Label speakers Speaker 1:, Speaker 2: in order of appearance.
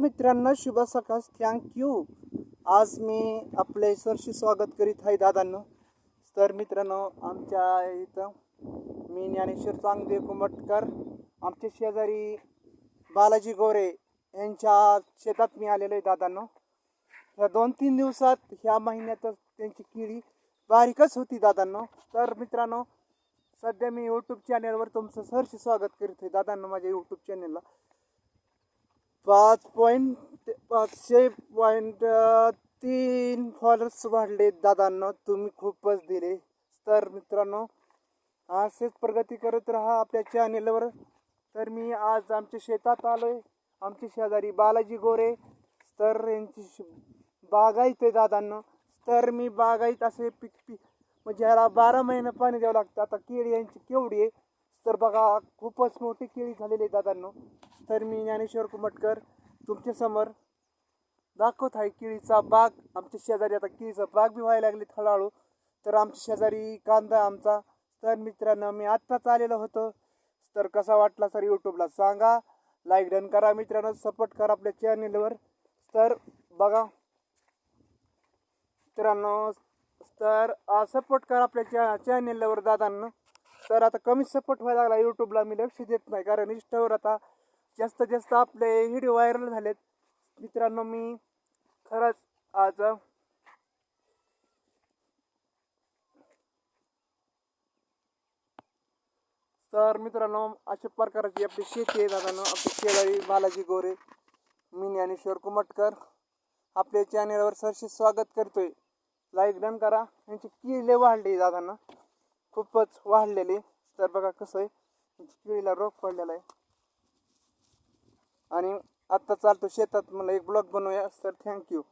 Speaker 1: मित्रांनो शुभ सकाळ. थँक्यू आज मी आपले सरशी स्वागत करीत आहे दादांनो. तर मित्रांनो आमच्या इथं मी ज्ञानेश्वर चांगदेव कुमटकर आमचे शेजारी बालाजी गोरे यांच्या शेतात मी आलेलो आहे दादांनो. ह्या दोन तीन दिवसात ह्या महिन्यातच त्यांची किडी बारीकच होती दादांनो. तर मित्रांनो सध्या मी यूट्यूब चॅनलवर तुमचं सरशी स्वागत करीत आहे दादांनो माझ्या यूट्यूब चॅनलला पाच पॉईंट पाचशे पॉईंट तीन फॉलोअर्स वाढले दादांना. तुम्ही खूपच दिले. तर मित्रांनो असेच प्रगती करत राहा आपल्या चॅनेलवर तर मी आज आमच्या शेतात आलो आहे आमचे शेजारी बालाजी गोरे तर यांची श- बागायत आहे दादांना. तर मी बागायत असे पीक पीक म्हणजे ह्याला बारा महिने पाणी द्यावं लागतं. आता केळी यांची केवढी आहे? तर बघा खूपच मोठी केळी झालेली आहे दादांनो. तर मी ज्ञानेश्वर कुमटकर तुमच्यासमोर दाखवत आहे केळीचा बाग. आमच्या शेजारी आता केळीचा बाग बी व्हायला लागले हळूहळू तर आमच्या शेजारी कांदा आमचा. तर मित्रांनो मी आत्ताच आलेलो होतो. तर कसा वाटला सर यूट्यूबला सांगा. लाईक डन करा मित्रांनो. सपोर्ट करा आपल्या चॅनेलवर तर बघा. मित्रांनो तर सपोर्ट करा आपल्या चॅ चॅनेलवर दादांना. तर आता कमी सपोर्ट व्हायला लागला यूट्यूबला मी लक्ष देत नाही कारण इंस्टावर आता जास्त जास्त आपले व्हिडिओ व्हायरल झालेत. मित्रांनो मी खरंच आज तर मित्रांनो अशा प्रकारची आपली शेती आहे दादांनो. आपली शेजारी बालाजी गोरे मी ज्ञानेश्वर कुमटकर. आपल्या चॅनेलवर सरशी स्वागत करतोय. लाईक डन करा. यांची किडले वाढली दादांना. खूपच वाढलेली. तर बघा कसं आहे. केळीला रोग पडलेला आहे. आणि आत्ता चालतो शेतात. मला एक ब्लॉग बनवूया. Sir thank you